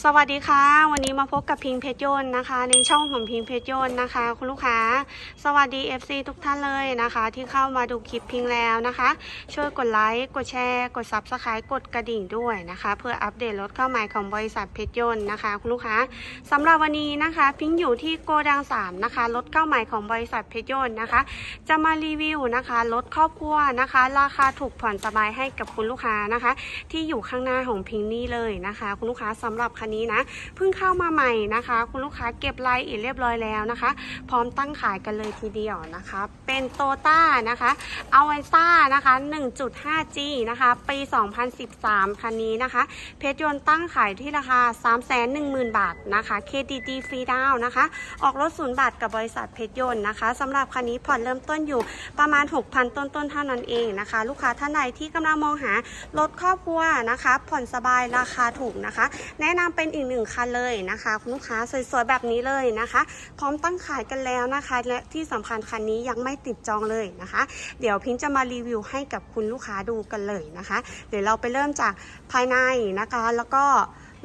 สวัสดีค่ะ วันนี้มาพบกับพิงเพชรยนต์นะคะ ในช่องของพิงเพชรยนต์นะคะ คุณลูกค้า สวัสดี FC ทุกท่านเลยนะคะ ที่เข้ามาดูคลิปพิงแล้วนะคะ ช่วยกดไลค์กดแชร์ กด Subscribe กดกระดิ่งด้วยนะคะ เพื่ออัปเดตรถเข้าใหม่ของบริษัทเพชรยนต์นะคะ คุณลูกค้าสำหรับวันนี้นะคะ พิงอยู่ที่โกดัง3นะคะรถเข้าใหม่ของบริษัทเพชรยนต์นะคะ จะมารีวิวนะคะรถครอบครัวนะคะ ราคาถูกผ่อนสบายให้กับคุณลูกค้านะคะ ที่อยู่ข้างหน้าของพิงนี่เลยนะคะ คุณลูกค้าสำหรับคันนี้นะเพิ่งเข้ามาใหม่นะคะ คุณลูกค้าเก็บรายละเอียดเรียบร้อยแล้วนะคะ พร้อมตั้งขายกันเลยทีเดียวนะคะ เป็นโตต้านะคะเอาไวซ่านะคะ 1.5G นะคะ ปี 2013 คันนี้นะคะ เพชรยนต์ตั้งขายที่ราคา 310,000 บาทนะคะ KDD ฟรีดาวน์นะคะ ออกรถศูนย์บาทกับบริษัทเพชรยนต์นะคะสำหรับคันนี้ผ่อนเริ่มต้นอยู่ประมาณ 6,000 ต้นๆเท่านั้นเองนะคะ ลูกค้าท่านใดที่กำลังมองหารถครอบครัวนะคะ ผ่อนสบายราคาถูกนะคะ แนะนำเป็นอีกหนึ่งคันเลยนะคะ คุณลูกค้าสวยๆแบบนี้เลยนะคะ พร้อมตั้งขายกันแล้วนะคะ และที่สำคัญคันนี้ยังไม่ติดจองเลยนะคะ เดี๋ยวพิงจะมารีวิวให้กับคุณลูกค้าดูกันเลยนะคะ เดี๋ยวเราไปเริ่มจากภายในนะคะ แล้วก็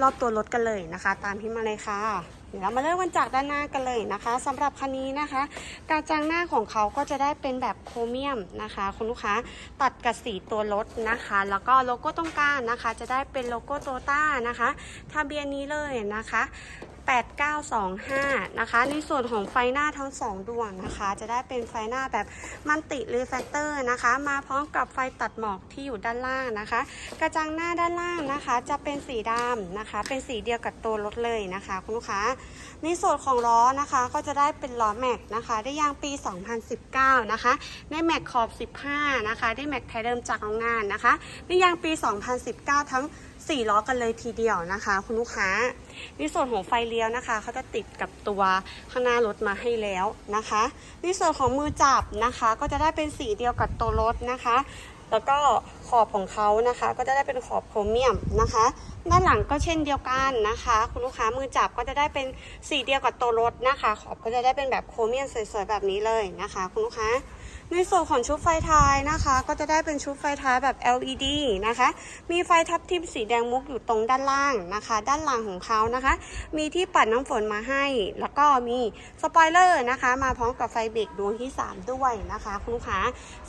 รอบตัวรถกันเลยนะคะ ตามพิงมาเลยค่ะ เดี๋ยวเรามาเริ่มกันจากด้านหน้ากันเลยนะคะสำหรับคันนี้นะคะกระจังหน้าของเขาก็จะได้เป็นแบบโครเมียมนะคะ คุณลูกค้าตัดกับสีตัวรถนะคะ แล้วก็โลโก้ตรงกลางนะคะ จะได้เป็นโลโก้โตต้านะคะ ทะเบียนนี้เลยนะคะ 8925 นะคะ ในส่วนของไฟหน้าทั้ง 2 ดวงนะคะ จะได้เป็นไฟหน้าแบบมันติรีแฟกเตอร์นะคะ มาพร้อมกับไฟตัดหมอกที่อยู่ด้านล่างนะคะ กระจังหน้าด้านล่างนะคะ จะเป็นสีดำนะคะ เป็นสีเดียวกับตัวรถเลยนะคะคุณลูกค้า ในส่วนของล้อนะคะก็จะได้เป็นล้อแม็กนะคะ ได้ยางปี 2019 นะคะในแม็กขอบ 15 นะคะ ได้แม็กไทยเดิมจากโรงงานนะคะ ได้ยางปี 2019 ทั้ง 4 ล้อกันเลยทีเดียวนะคะ คุณลูกค้า ในส่วนของไฟเลี้ยวนะคะเขาจะติดกับตัวข้างหน้ารถมาให้แล้วนะคะ ในส่วนของมือจับนะคะ ก็จะได้เป็นสีเดียวกับตัวรถนะคะ แล้วก็ขอบของเขานะคะ ก็จะได้เป็นขอบโครเมียมนะคะ ด้านหลังก็เช่นเดียวกันนะคะ คุณลูกค้ามือจับก็จะได้เป็นสีเดียวกับตัวรถนะคะ ขอบก็จะได้เป็นแบบโครเมียมสวยๆแบบนี้เลยนะคะ คุณลูกค้า ในส่วนของชุดไฟท้ายนะคะ ก็จะได้เป็นชุดไฟท้ายแบบ LED นะคะ มีไฟทับทิมสีแดงมุกอยู่ตรงด้านล่างนะคะ ด้านหลังของเขานะคะ มีที่ปัดน้ำฝนมาให้ แล้วก็มีสปอยเลอร์นะคะ มาพร้อมกับไฟเบรกดวงที่ 3 ด้วยนะคะคุณลูกค้า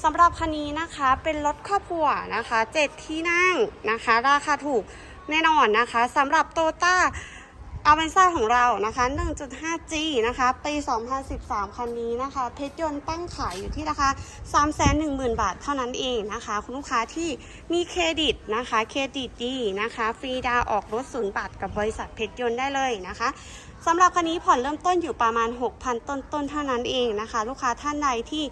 สำหรับคันนี้นะคะเป็นรถครอบครัวนะคะ 7 ที่นั่งนะคะ ราคาถูกแน่นอนนะคะสำหรับโตต้า อาเวนซ่าของเรานะคะ 1.5G นะคะ ปี 2013 คันนี้นะคะ เพชรยนต์ตั้งขายอยู่ที่ราคา 310,000 บาทเท่านั้นเองนะคะ คุณลูกค้าที่มีเครดิตนะคะ เครดิตดีนะคะ ฟรีดาวออกรถศูนย์บาทกับบริษัทเพชรยนต์ได้เลยนะคะสำหรับคันนี้ผ่อนเริ่มต้นอยู่ประมาณ 6,000 ต้นๆ เท่านั้นเองนะคะ ลูกค้าท่านใดที่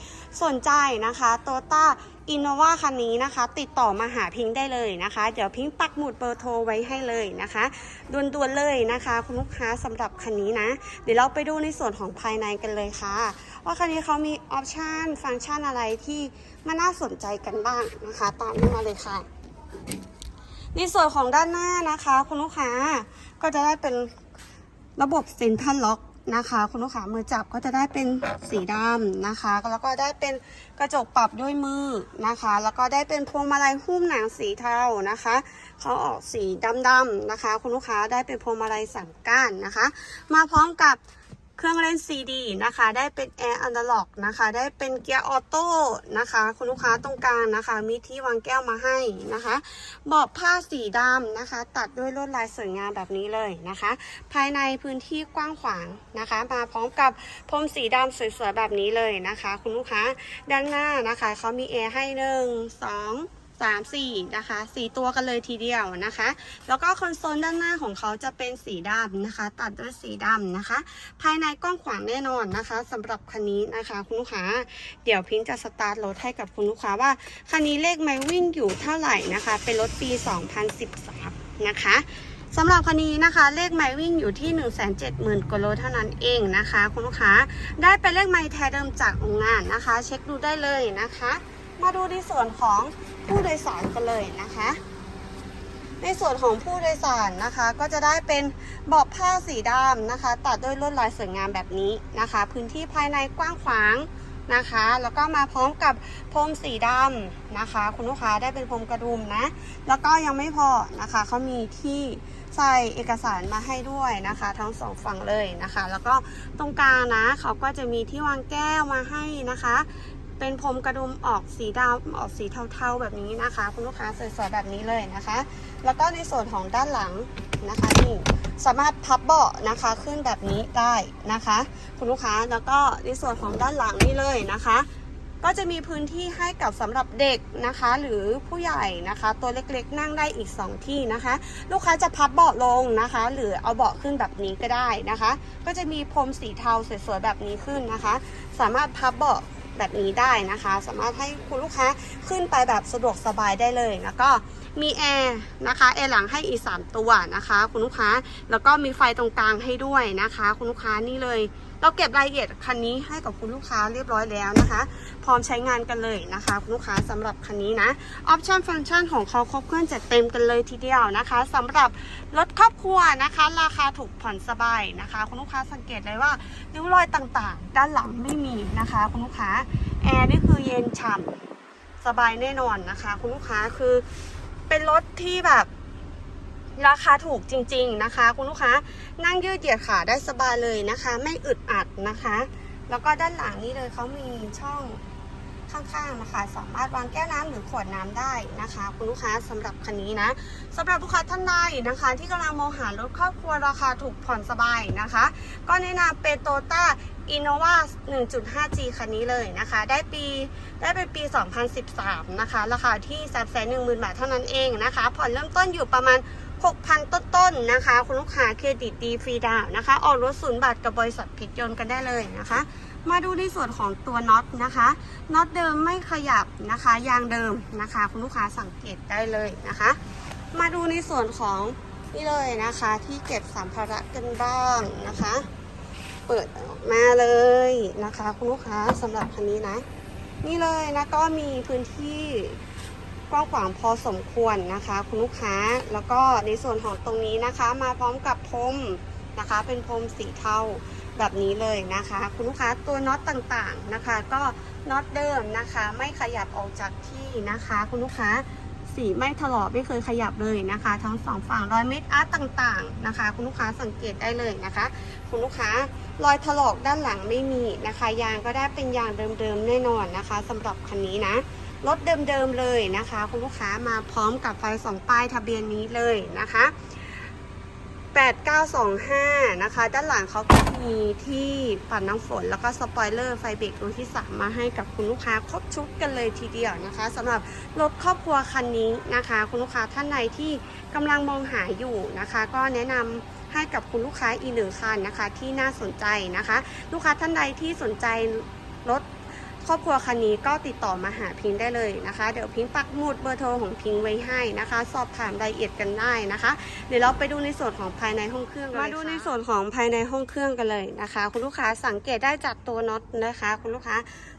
สนใจนะคะโตต้า อินโนวาคันนี้นะคะ ติดต่อมาหาพิงค์ได้เลยนะคะ เดี๋ยวพิงค์ปักหมุดเบอร์โทรไว้ให้เลยนะคะด่วนๆเลยนะคะ คุณลูกค้าสำหรับคันนี้นะ เดี๋ยวเราไปดูในส่วนของภายในกันเลยค่ะ ว่าคันนี้เขามีออปชันฟังก์ชันอะไรที่มันน่าสนใจกันบ้างนะคะ ตามนี้มาเลยค่ะในส่วนของด้านหน้านะคะ คุณลูกค้าก็จะได้เป็นระบบเซ็นทรัลล็อก นะคะ คุณลูกค้ามือจับก็จะได้เป็นสีดำนะคะ แล้วก็ได้เป็นกระจกปรับด้วยมือนะคะ แล้วก็ได้เป็นพวงมาลัยหุ้มหนังสีเทานะคะเขาออกสีดำๆนะคะ คุณลูกค้าได้เป็นพวงมาลัยสามก้านนะคะ มาพร้อมกับ เครื่องเล่นซีดีนะคะ ได้เป็นแอร์อันดล็อกนะคะ ได้เป็นเกียร์ออโต้นะคะ คุณลูกค้าตรงกลางนะคะ มีที่วางแก้วมาให้นะคะเบาะผ้าสีดำนะคะ ตัดด้วยลวดลายสวยงามแบบนี้เลยนะคะ ภายในพื้นที่กว้างขวางนะคะ มาพร้อมกับพรมสีดำสวยๆแบบนี้เลยนะคะ คุณลูกค้าด้านหน้านะคะเขามีแอร์ให้หนึ่งสอง สามสีนะคะสี่ตัวกันเลยทีเดียวนะคะ แล้วก็คอนโซลด้านหน้าของเขาจะเป็นสีดำนะคะ ตัดด้วยสีดำนะคะ ภายในกว้างขวางแน่นอนนะคะสำหรับคันนี้นะคะ คุณลูกค้า เดี๋ยวพิงจะสตาร์ทรถให้กับคุณลูกค้าว่า คันนี้เลขไมวิ่งอยู่เท่าไหร่นะคะ เป็นรถปี 2013 นะคะสำหรับคันนี้นะคะ เลขไมวิ่งอยู่ที่ 170,000กว่าโลเท่านั้นเองนะคะ คุณลูกค้าได้เป็นเลขไมแท้เดิมจากโรงงานนะคะ เช็คดูได้เลยนะคะ มาดูในส่วนของผู้โดยสารกันเลยนะคะ ในส่วนของผู้โดยสารนะคะก็จะได้เป็นเบาะผ้าสีดำนะคะ ตัดด้วยลวดลายสวยงามแบบนี้นะคะ พื้นที่ภายในกว้างขวางนะคะ แล้วก็มาพร้อมกับพรมสีดำนะคะ คุณลูกค้าได้เป็นพรมกระดุมนะ แล้วก็ยังไม่พอนะคะเขามีที่ใส่เอกสารมาให้ด้วยนะคะ ทั้งสองฝั่งเลยนะคะ แล้วก็ตรงกลางนะเขาก็จะมีที่วางแก้วมาให้นะคะ เป็นพรมกระดุมออกสีดำออกสีเทาๆแบบนี้นะคะ คุณลูกค้าสวยๆแบบนี้เลยนะคะ แล้วก็ในส่วนของด้านหลังนะคะนี่สามารถพับเบาะนะคะขึ้นแบบนี้ได้นะคะ คุณลูกค้าแล้วก็ในส่วนของด้านหลังนี่เลยนะคะ ก็จะมีพื้นที่ให้กับสำหรับเด็กนะคะ หรือผู้ใหญ่นะคะ ตัวเล็กๆ นั่งได้อีก 2 ที่นะคะ ลูกค้าจะพับเบาะลงนะคะ หรือเอาเบาะขึ้นแบบนี้ก็ได้นะคะ ก็จะมีพรมสีเทาสวยๆแบบนี้ขึ้นนะคะ สามารถพับเบาะ แบบนี้ได้นะคะ สามารถให้คุณลูกค้าขึ้นไปแบบสะดวกสบายได้เลยแล้วก็มีแอร์นะคะแอร์หลังให้อีก 3 ตัวนะคะ คุณลูกค้าแล้วก็มีไฟตรงกลางให้ด้วยนะคะ คุณลูกค้านี่เลย เราเก็บรายละเอียดคันนี้ให้กับคุณลูกค้าเรียบร้อยแล้วนะคะ พร้อมใช้งานกันเลยนะคะ คุณลูกค้าสำหรับคันนี้นะออปชั่นฟังก์ชันของเขาครบเครื่องจัดเต็มกันเลยทีเดียวนะคะสำหรับรถครอบครัวนะคะ ราคาถูกผ่อนสบายนะคะ คุณลูกค้าสังเกตเลยว่าริ้วรอยต่างๆ ด้านหลังไม่มีนะคะ คุณลูกค้าแอร์นี่คือเย็นฉ่ำสบายแน่นอนนะคะ คุณลูกค้าคือเป็นรถที่แบบ ราคาถูกจริง ๆนะคะ คุณลูกค้านั่งยืดเหยียดขาได้สบายเลยนะคะ ไม่อึดอัดนะคะ แล้วก็ด้านหลังนี้เลยเขามีช่องข้างๆนะคะ สามารถวางแก้วน้ำหรือขวดน้ำได้นะคะ คุณลูกค้าสำหรับคันนี้นะสำหรับลูกค้าท่านใดนะคะ ที่กำลังมองหารถครอบครัวราคาถูกผ่อนสบายนะคะ ก็แนะนำเป็นโตต้า Innova 1.5G คันนี้เลยนะคะ ได้ปีได้เป็นปี 2013 นะคะ ราคาที่ 310,000 บาทเท่านั้นเองนะคะ ผ่อนเริ่มต้นอยู่ประมาณ 6,000 ต้นๆนะคะ คุณลูกค้าเครดิตดีฟรีดาวน์นะคะ ออกรถศูนย์บาทกับบริษัทผิดยนต์กันได้เลยนะคะ มาดูในส่วนของตัวน็อตนะคะน็อตเดิมไม่ขยับนะคะยางเดิมนะคะ คุณลูกค้าสังเกตได้เลยนะคะ มาดูในส่วนของนี่เลยนะคะที่เก็บสัมภาระกันบ้างนะคะ เปิดออกมาเลยนะคะ คุณลูกค้าสำหรับคันนี้นะ นี่เลยนะก็มีพื้นที่ กว้างขวางพอสมควรนะคะ คุณลูกค้าแล้วก็ในส่วนของตรงนี้นะคะ มาพร้อมกับพรมนะคะ เป็นพรมสีเทาแบบนี้เลยนะคะ คุณลูกค้าตัวน็อตต่างๆนะคะ ก็น็อตเดิมนะคะ ไม่ขยับออกจากที่นะคะ คุณลูกค้าสีไม่ถลอกไม่เคยขยับเลยนะคะ ทั้งสองฝั่งรอยเม็ดอาร์ตต่างๆนะคะ คุณลูกค้าสังเกตได้เลยนะคะ คุณลูกค้ารอยถลอกด้านหลังไม่มีนะคะ ยางก็ได้เป็นยางเดิมๆแน่นอนนะคะสำหรับคันนี้นะ รถเดิมๆเลยนะคะ คุณลูกค้ามาพร้อมกับไฟสองป้ายทะเบียนนี้เลยนะคะ8925 นะคะ ด้านหลังเขาก็มีที่ปัดน้ำฝน แล้วก็สปอยเลอร์ไฟเบรกตัวที่ 3 มาให้กับคุณลูกค้าครบชุดกันเลยทีเดียวนะคะสำหรับรถครอบครัวคันนี้นะคะ คุณลูกค้าท่านใดที่กำลังมองหาอยู่นะคะ ก็แนะนำให้กับคุณลูกค้าอีกหนึ่งคันนะคะที่น่าสนใจนะคะ ลูกค้าท่านใดที่สนใจรถ ครอบครัวคันนี้ก็ติดต่อมาหาพิงค์ได้เลยนะคะ เดี๋ยวพิงค์ปักหมุดเบอร์โทรของพิงค์ไว้ให้นะคะ สอบถามรายละเอียดกันได้นะคะ เดี๋ยวเราไปดูในส่วนของภายในห้องเครื่องกันเลยมาดูในส่วนของภายในห้องเครื่องกันเลยนะคะ คุณลูกค้าสังเกตได้จากตัวน็อตนะคะ คุณลูกค้า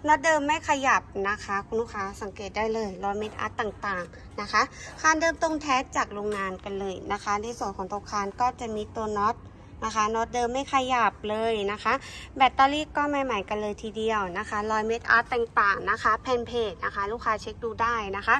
น็อตเดิมไม่ขยับนะคะ คุณลูกค้าสังเกตได้เลยรอยเม็ดอาร์ตต่างๆนะคะคานเดิมตรงแท้จากโรงงานกันเลยนะคะ ในส่วนของตัวคานก็จะมีตัวน็อต นะคะน็อตเดิมไม่ขยับเลยนะคะ แบตเตอรี่ก็ใหม่ ๆ กันเลยทีเดียวนะคะรอยเม็ดอาร์ตต่างๆนะคะแผ่นเพจนะคะ ลูกค้าเช็คดูได้นะคะ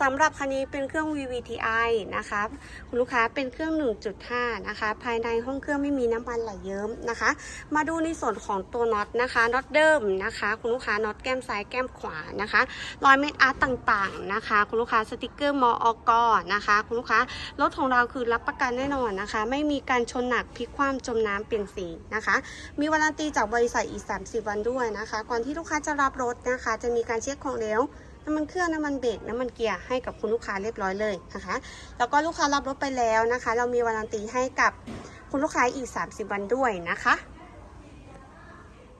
สำหรับคันนี้เป็นเครื่อง VVTi นะคะคุณลูกค้าเป็นเครื่อง 1.5 นะคะ ภายในห้องเครื่องไม่มีน้ำมันไหลเยิ้มนะคะ มาดูในส่วนของตัวน็อตนะคะน็อตเดิมนะคะ คุณลูกค้าน็อตแก้มซ้ายแก้มขวานะคะรอยเม็ดอาร์ตต่างๆนะคะ คุณลูกค้าสติกเกอร์มออกนะคะ คุณลูกค้ารถของเราคือรับประกันแน่นอนนะคะ ไม่มีการชนหนักพลิกคความจมน้ำเปลี่ยนสีนะคะ มีวารันตีจากบริษัทอีก 30 วันด้วยนะคะ ก่อนที่ลูกค้าจะรับรถนะคะ จะมีการเช็คของเหลวน้ำมันเครื่องน้ำมันเบรกน้ำมันเกียร์ให้กับคุณลูกค้าเรียบร้อยเลยนะคะ แล้วก็ลูกค้ารับรถไปแล้วนะคะ เรามีวารันตีให้กับคุณลูกค้าอีก 30 วันด้วยนะคะ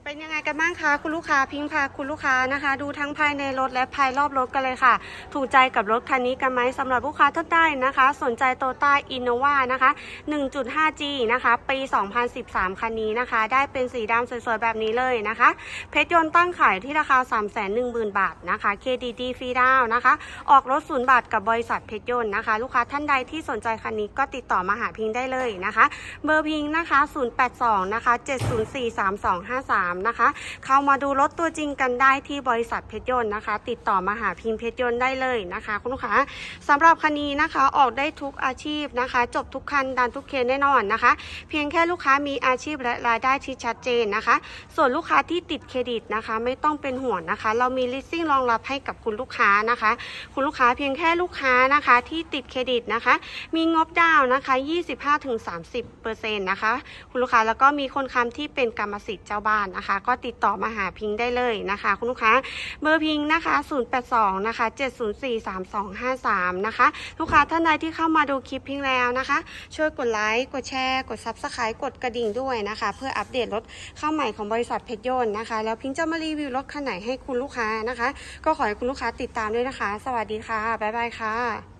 เป็นยังไงกันบ้างคะคุณลูกค้าพิงพาคุณลูกค้านะคะ ดูทั้งภายในรถและภายรอบรถกันเลยค่ะ ถูกใจกับรถคันนี้กันไหมสำหรับลูกค้าท่านใดนะคะ สนใจโตต้าอินโนวานะคะ 1.5G นะคะ ปี 2013 คันนี้นะคะ ได้เป็นสีดำสวยๆ แบบนี้เลยนะคะ เพชรยนต์ตั้งขายที่ราคา 310,000 บาทนะคะ KDD ฟรีดาวน์นะคะ ออกรถศูนย์บาทกับบริษัทเพชรยนต์นะคะ ลูกค้าท่านใดที่สนใจคันนี้ก็ติดต่อมาหาพิงได้เลยนะคะ เบอร์พิงนะคะ 082 นะคะ 704 3253 3นะคะ เข้ามาดูรถตัวจริงกันได้ที่บริษัทเพชรยนต์นะคะ ติดต่อมาหาพิมพ์เพชรยนต์ได้เลยนะคะ คุณลูกค้าสำหรับคันนี้นะคะออกได้ทุกอาชีพนะคะ จบทุกคันดันทุกเคสแน่นอนนะคะ เพียงแค่ลูกค้ามีอาชีพและรายได้ที่ชัดเจนนะคะ ส่วนลูกค้าที่ติดเครดิตนะคะ ไม่ต้องเป็นห่วงนะคะ เรามี leasing รองรับให้กับคุณลูกค้านะคะ คุณลูกค้าเพียงแค่ลูกค้านะคะที่ติดเครดิตนะคะ มีงบดาวน์นะคะ 25-30%นะคะ คุณลูกค้าแล้วก็มีคนค้ำที่เป็นกรรมสิทธิ์เจ้าบ้านนะคะก็ติดต่อมาหาพิงได้เลยนะคะ คุณลูกค้าเบอร์พิงนะคะ 082 นะคะ 7043253 นะคะ ลูกค้าท่านใดที่เข้ามาดูคลิปพิงแล้วนะคะ ช่วยกดไลค์กดแชร์กด Subscribe กดกระดิ่งด้วยนะคะ เพื่ออัปเดตรถเข้าใหม่ของบริษัทเพชรยนต์นะคะ แล้วพิงจะมารีวิวรถคันไหนให้คุณลูกค้านะคะ ก็ขอให้คุณลูกค้าติดตามด้วยนะคะ สวัสดีค่ะบ๊ายบายค่ะ